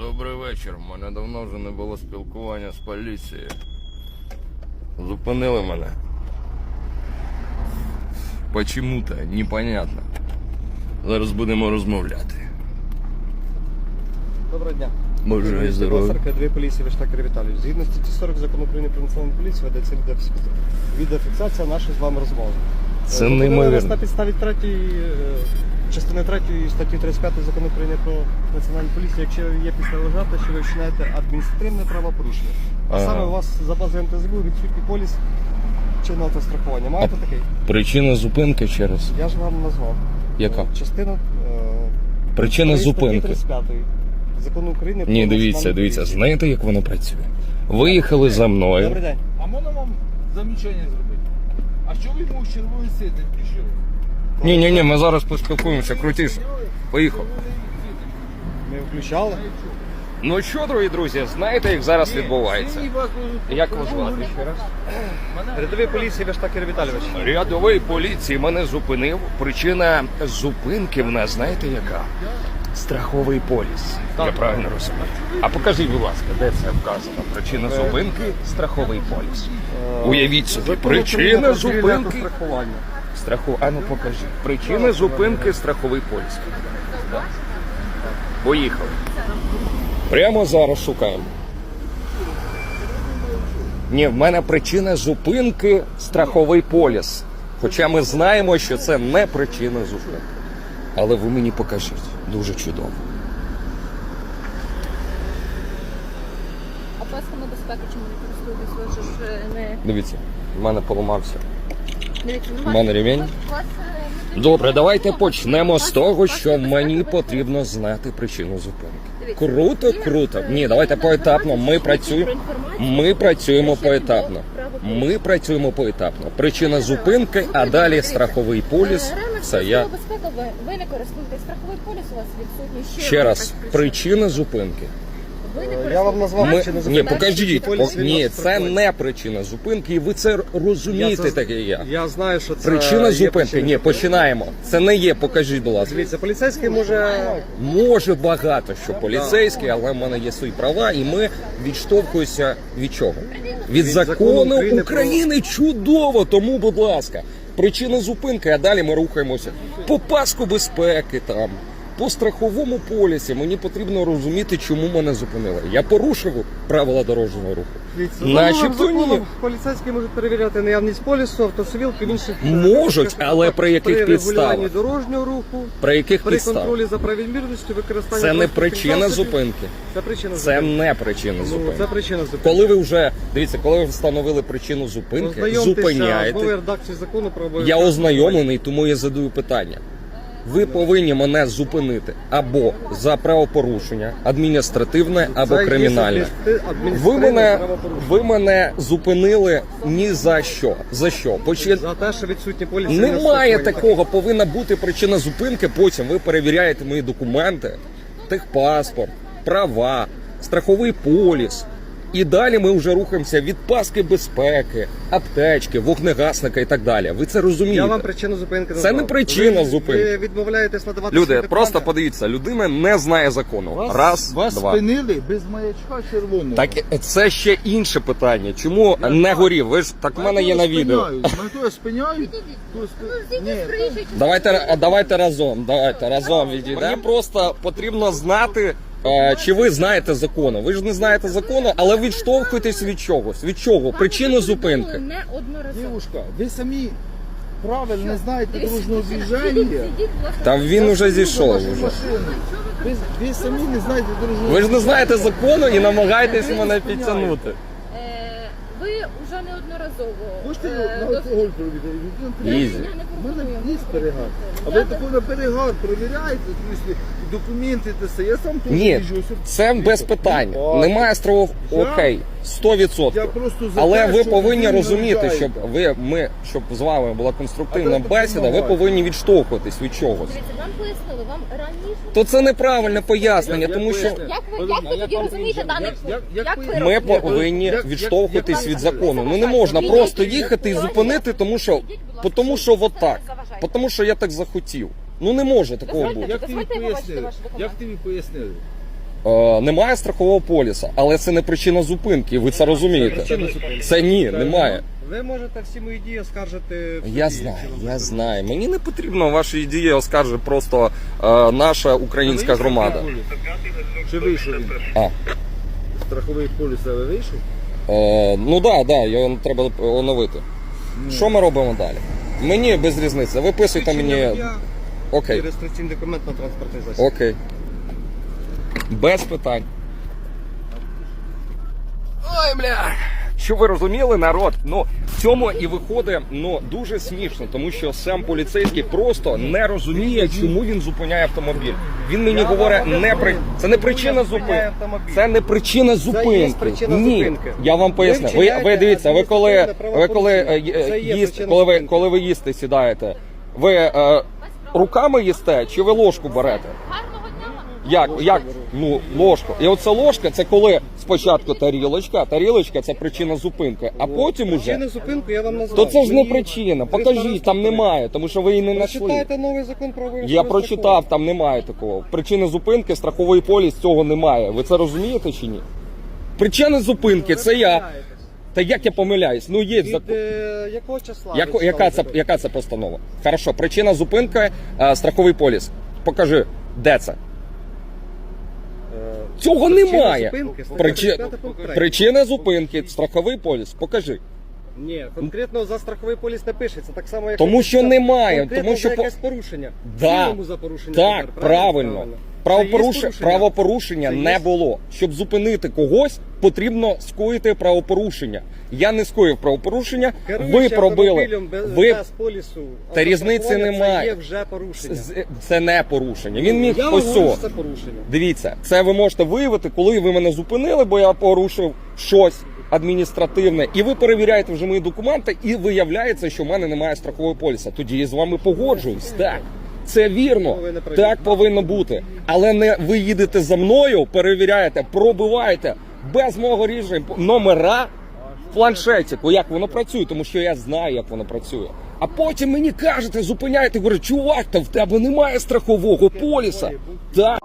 Добрий вечір. У мене давно вже не було спілкування з поліцією. Зупинили мене. Почему-то непонятно. Зараз будемо розмовляти. Доброго дня. Бажаю Місто здоров'я. Басарка, дві поліції Виштакер Віталій. Згідно статті 40 закону України про національну поліцію ведеться відеофікс- відеофіксація нашої з вами розмови. Це Е, зупинили неймовірно. нас на підставі 3, частини 3 статті 35 закону України про національну поліцію, якщо є підстави вважати, що ви вчинаєте адміністративне правопорушення. А Ага. саме у вас за базою МТЗБУ відсутній поліс чинного автострахування. Маєте такий? Причина зупинки ще раз. Я ж вам назвав. Яка? Е, Частина е, Причина статті зупинки. 35 закону України про Ні, дивіться, національну дивіться, поліцію. знаєте, як воно працює? Виїхали за мною. Добрий день. А можна вам замічання зробити? А що ви йому з червоний світ не включили? Ні, ні, ні, ми зараз поспілкуємося, крутіше. Поїхав. Ми включали. Ну що, дорогі друзі, знаєте, як зараз відбувається? Як вас звати ще раз? Рядовий поліції Вештакер Віталійович. Рядовий поліції мене зупинив. Причина зупинки в нас, знаєте яка? Страховий поліс. Я Так. правильно розумію. А покажіть, будь ласка, де це вказано? Причина зупинки страховий поліс. Уявіть собі, причина зупинки. автострахування. Страху... А ну покажи. Причина зупинки страховий поліс. Поїхали. Прямо зараз шукаємо. Ні, в мене причина зупинки страховий поліс. Хоча ми знаємо, що це не причина зупинки. Але ви мені покажіть. Дуже чудово. А пасками безпеки чому не користуєтесь? Ви ж е, не Дивіться, в мене поламався. У мене не Добре, давайте почнемо з того, що мені потрібно знати причину зупинки. Круто, круто. Ні, давайте поетапно. Ми працюємо. Ми працюємо поетапно. Ми працюємо поетапно. Причина зупинки, а далі страховий поліс. Е, Все, я безпеки, ви, не користуєтесь страховий поліс, у вас відсутній ще, раз. Причина зупинки. Е, Я вам назвав Ми... причину Ні, зупинки. покажіть. Поліс Ні, це не причина зупинки, і ви це розумієте, це- так як я. Я знаю, що це Причина є зупинки. причина. Ні, починаємо. Це не є. Покажіть, будь ласка. Дивіться, поліцейський може Може багато що поліцейський, але в мене є свої права, і ми відштовхуємося від чого? Від закону закону України України чудово. Тому, будь ласка, причина зупинки, а далі ми рухаємося по паску безпеки там. По страховому полісі мені потрібно розуміти, чому мене зупинили. Я порушив правила дорожнього руху. Дивіться, Начебто законом ні. поліцейські можуть перевіряти наявність полісу, автосивілки, інших е, Можуть, але при яких при регулюванні підставах? дорожнього руху, При яких при підставах? контролі за правомірністю використання Це не транспортних причина засобів. зупинки. Це причина Це зупинки. не причина Ну, зупинки. це причина зупинки. Коли ви вже дивіться, коли ви встановили причину зупинки, Ознайомтеся з новою зупиняєте. редакцією закону про Я ознайомлений, тому я задаю питання. Ви повинні мене зупинити або за правопорушення, адміністративне або Це є кримінальне. адміністри- Ви адміністративне мене, правопорушення. ви мене зупинили ні за що. За що? Почи... За те, що відсутні поліції. Немає такого, повинна бути причина зупинки. Потім ви перевіряєте мої документи, техпаспорт, права, страховий поліс. І далі ми вже рухаємося від паски безпеки, аптечки, вогнегасника і так далі. Ви це розумієте? Я вам причину зупинки Це назвав. не причина ви, зупинки. Ви відмовляєтесь надавати Люди, свої просто документи? подивіться, людина не знає закону. Вас, Раз, вас два. спинили без маячка червоного. Так це ще інше питання. Чому не горів? Ви ж так в мене є на відео. Хто я то спи- Ні, Давайте давайте разом. Давайте разом відійдемо. Мені просто потрібно знати. Е, Чи ви знаєте закону? Ви ж не знаєте закону, але відштовхуєтесь від чогось. Від чого? Причину зупинки. Дівушка, ви самі правильно не знаєте дорожнього движення. Та він уже зійшов. Уже. Ви, ви самі не знаєте дорожнього Ви ж не знаєте закону і намагаєтесь мене підтягнути. Е, Ви вже неодноразово. Можете е, на алкоголь провірити? Я- Ізі. я не У мене пропоную. є перегар. А ви таку на перегар перевіряєте, тобто, і документи те все. Я сам теж Ні, їжджу, це без питань. Немає стрового окей, 100%. Я просто за Але те, ви що повинні ви розуміти, наїжджаєте. щоб ви ми щоб з вами була конструктивна А то бесіда, ви повинні відштовхуватись від чогось. Дивіться, вам пояснили, вам раніше. То це неправильне пояснення, Я- тому я що поясню. Як ви, як ви тоді розумієте даний пункт? як- Як як ви ви- ми робите? повинні як- відштовхуватись як- від закону. Ну не можна просто їхати і зупинити, тому що тому що от так. Тому що я так захотів. Ну не може такого Дозвольте, бути. Як тобі Дозвольте побачити пояснили? ваші документи. Як тобі пояснили? Е, немає страхового поліса, але це не причина зупинки. Ви це розумієте? причина зупинки. Це ні, немає. Ви можете всі мої дії оскаржити. в Я суді, знаю, вам я знаю. Мені не потрібно ваші ідеї оскаржить просто е, наша українська громада. Чи вийшов він? А. Страховий поліс, а ви вийшов? Е, ну так, да, да, його треба оновити. Що ми робимо далі? Мені без різниці. Виписуйте мені. Водія І Окей. реєстраційний документ на транспортний засіб. Окей. Без питань. Ой, бля. Що ви розуміли, народ? Ну в цьому і виходить ну дуже смішно, тому що сам поліцейський просто не розуміє, чому він зупиняє автомобіль. Він мені говорить, не при це не причина зупинки. Це не причина зупинки. Ні, я вам поясню. Ви, ви дивіться, ви коли ви коли е, е, коли ви коли ви їсте, сідаєте. Ви е, руками їсте чи ви ложку берете? Гарного дня. Як? Як? Ну, ложку. І оце ложка це коли спочатку тарілочка, тарілочка це причина зупинки, а потім уже. Причини зупинку я вам назвав. То це ж не причина. Покажіть, там немає, тому що ви її не знайшли. Прочитайте новий закон про обов'язкове Я прочитав, там немає такого. Причини зупинки, страховий поліс цього немає. Ви це розумієте чи ні? Причини зупинки це я. Та як я помиляюсь? Ну є Від закон. е, якого числа? Яко, яка, це, яка це постанова? Хорошо, причина зупинки, е, страховий поліс. Покажи, де це? Е, Цього причина немає. зупинки, стаття Причи... 35 пункт третій. Причина зупинки, страховий поліс. Покажи. Ні, конкретно за страховий поліс не пишеться. Так само, як Тому що немає, конкретно тому що за по- якесь порушення. Да. Цілому за порушення. Так, тепер, правильно. Правопоруш... порушення? Правопорушення не було. Щоб зупинити когось, потрібно скоїти правопорушення. Я не скоїв правопорушення. Керуючи Ви пробили. Ви... без полісу. Та різниці немає. Це є вже порушення. З- Це не порушення. Він міг я вам ось говорю, що це порушення. Дивіться, це ви можете виявити, коли ви мене зупинили, бо я порушив щось адміністративне, і ви перевіряєте вже мої документи, і виявляється, що в мене немає страхового поліса. Тоді я з вами погоджуюсь. Так. Це вірно, так повинно бути. Але не ви їдете за мною, перевіряєте, пробиваєте без мого рішення номера в планшетику, як воно працює, тому що я знаю, як воно працює. А потім мені кажете, зупиняєте, говорю, чувак, та в тебе немає страхового поліса. Так,